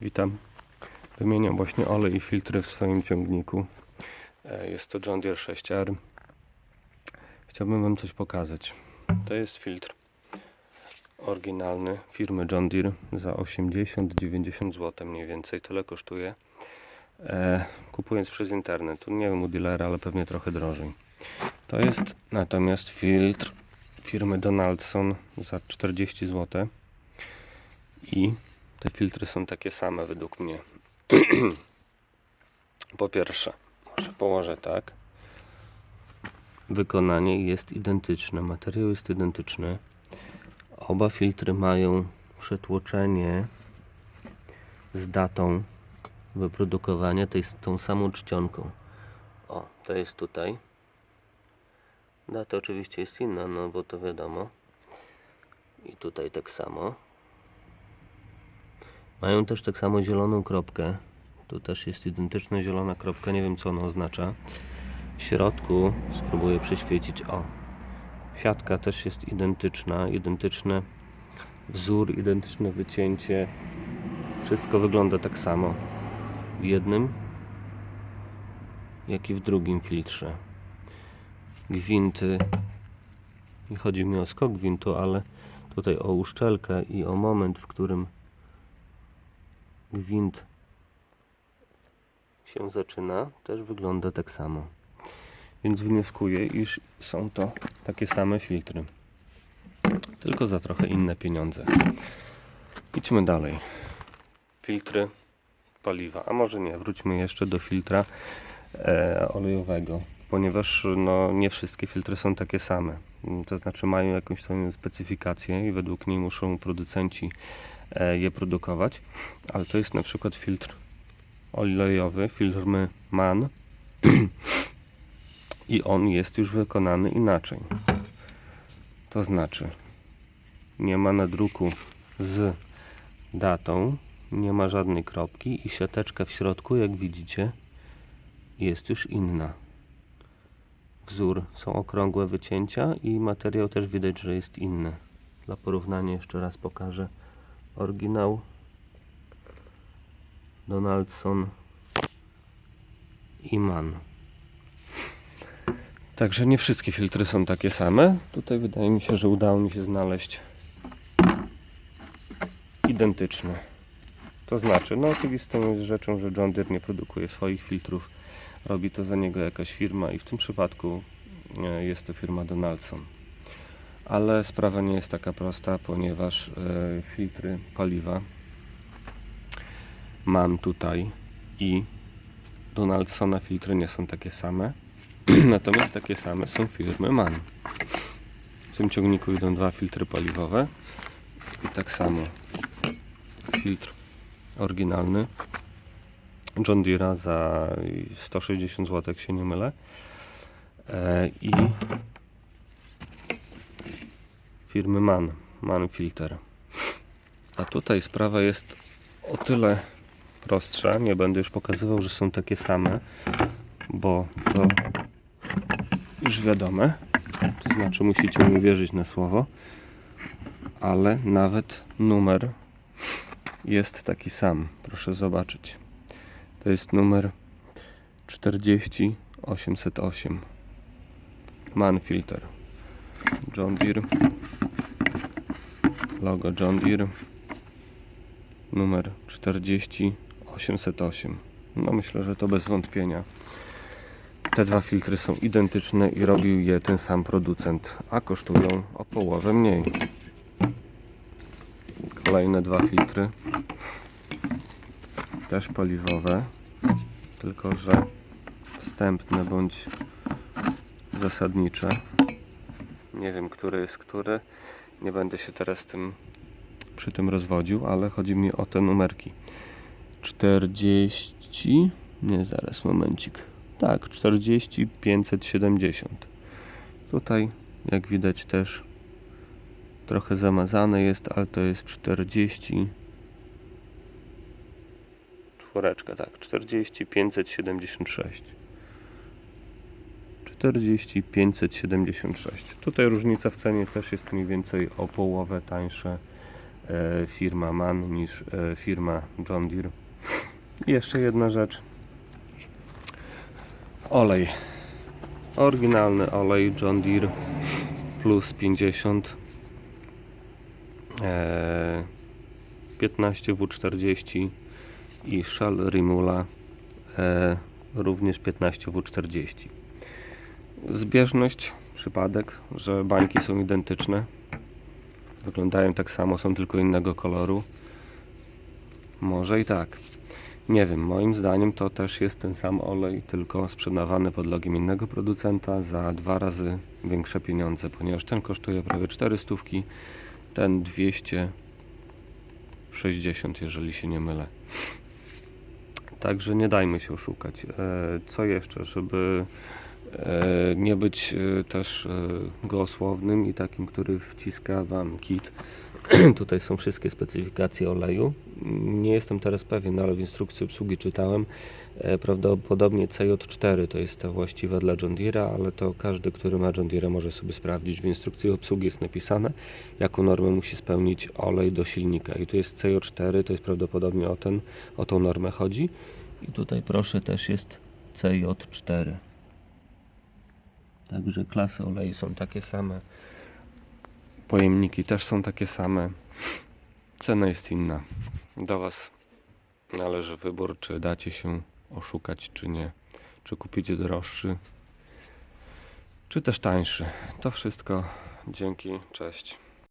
Witam. Wymieniam właśnie olej i filtry w swoim ciągniku. E, Jest to John Deere 6R. Chciałbym Wam coś pokazać. To jest filtr oryginalny firmy John Deere za 80-90 zł mniej więcej. Tyle kosztuje. E, kupując przez internet. Tu nie wiem u dealera, ale pewnie trochę drożej. To jest natomiast filtr firmy Donaldson za 40 zł. I te filtry są takie same według mnie. po pierwsze, może położę tak. Wykonanie jest identyczne, materiał jest identyczny. Oba filtry mają przetłoczenie z datą wyprodukowania tej, tą samą czcionką. O, to jest tutaj. Data oczywiście jest inna, no bo to wiadomo. I tutaj tak samo. Mają też tak samo zieloną kropkę. Tu też jest identyczna zielona kropka, nie wiem co ona oznacza. W środku spróbuję przeświecić. O, siatka też jest identyczna, identyczny wzór, identyczne wycięcie. Wszystko wygląda tak samo w jednym, jak i w drugim filtrze. Gwinty, nie chodzi mi o skok gwintu, ale tutaj o uszczelkę i o moment, w którym gwint się zaczyna, też wygląda tak samo. Więc wnioskuję, iż są to takie same filtry. Tylko za trochę inne pieniądze. Idźmy dalej. Filtry paliwa. A może nie, wróćmy jeszcze do filtra e, olejowego. Ponieważ no, nie wszystkie filtry są takie same. To znaczy mają jakąś swoją specyfikację i według niej muszą producenci je produkować, ale to jest na przykład filtr olejowy firmy MAN i on jest już wykonany inaczej. To znaczy nie ma nadruku z datą, nie ma żadnej kropki i siateczka w środku, jak widzicie, jest już inna. Wzór są okrągłe wycięcia i materiał też widać, że jest inny. Dla porównania jeszcze raz pokażę oryginał Donaldson i Mann. Także nie wszystkie filtry są takie same. Tutaj wydaje mi się, że udało mi się znaleźć identyczne. To znaczy, no oczywistą jest rzeczą, że John Deere nie produkuje swoich filtrów. Robi to za niego jakaś firma i w tym przypadku e, jest to firma Donaldson. Ale sprawa nie jest taka prosta, ponieważ e, filtry paliwa mam tutaj i Donaldsona filtry nie są takie same. Natomiast takie same są firmy MAN. W tym ciągniku idą dwa filtry paliwowe i tak samo filtr oryginalny John Deere za 160 zł, jak się nie mylę. E, I firmy MAN, MAN Filter. A tutaj sprawa jest o tyle prostsza. Nie będę już pokazywał, że są takie same, bo to już wiadome. To znaczy musicie mi wierzyć na słowo. Ale nawet numer jest taki sam. Proszę zobaczyć. To jest numer 40808. Man Filter. John Deere. Logo John Deere. Numer 40808. No myślę, że to bez wątpienia. Te dwa filtry są identyczne i robił je ten sam producent, a kosztują o połowę mniej. Kolejne dwa filtry. Też paliwowe, tylko że wstępne bądź zasadnicze. Nie wiem, który jest który. Nie będę się teraz tym przy tym rozwodził, ale chodzi mi o te numerki. 40. Nie, zaraz, momencik. Tak, 40 570. Tutaj, jak widać, też trochę zamazane jest, ale to jest 40. Czworeczka, tak, 40 576. 40 576. Tutaj różnica w cenie też jest mniej więcej o połowę tańsze e, firma MAN niż e, firma John Deere. I jeszcze jedna rzecz. Olej. Oryginalny olej John Deere plus 50 e, 15W40 i Shell Rimula e, również 15W40. Zbieżność, przypadek, że bańki są identyczne. Wyglądają tak samo, są tylko innego koloru. Może i tak. Nie wiem, moim zdaniem to też jest ten sam olej, tylko sprzedawany pod logiem innego producenta za dwa razy większe pieniądze, ponieważ ten kosztuje prawie 400, ten 260, jeżeli się nie mylę. Także nie dajmy się oszukać. E, Co jeszcze, żeby nie być e, też e, gołosłownym i takim, który wciska Wam kit. Tutaj są wszystkie specyfikacje oleju. Nie jestem teraz pewien, ale w instrukcji obsługi czytałem. E, Prawdopodobnie CJ4 to jest ta właściwa dla John Deere'a, ale to każdy, który ma John Deere'a może sobie sprawdzić. W instrukcji obsługi jest napisane, jaką normę musi spełnić olej do silnika. I tu jest CJ4, to jest prawdopodobnie o, ten, o tą normę chodzi. I tutaj proszę też jest CJ4. Także klasy oleju są takie same. Pojemniki też są takie same. Cena jest inna. Do Was należy wybór, czy dacie się oszukać, czy nie. Czy kupicie droższy, czy też tańszy. To wszystko. Dzięki. Cześć.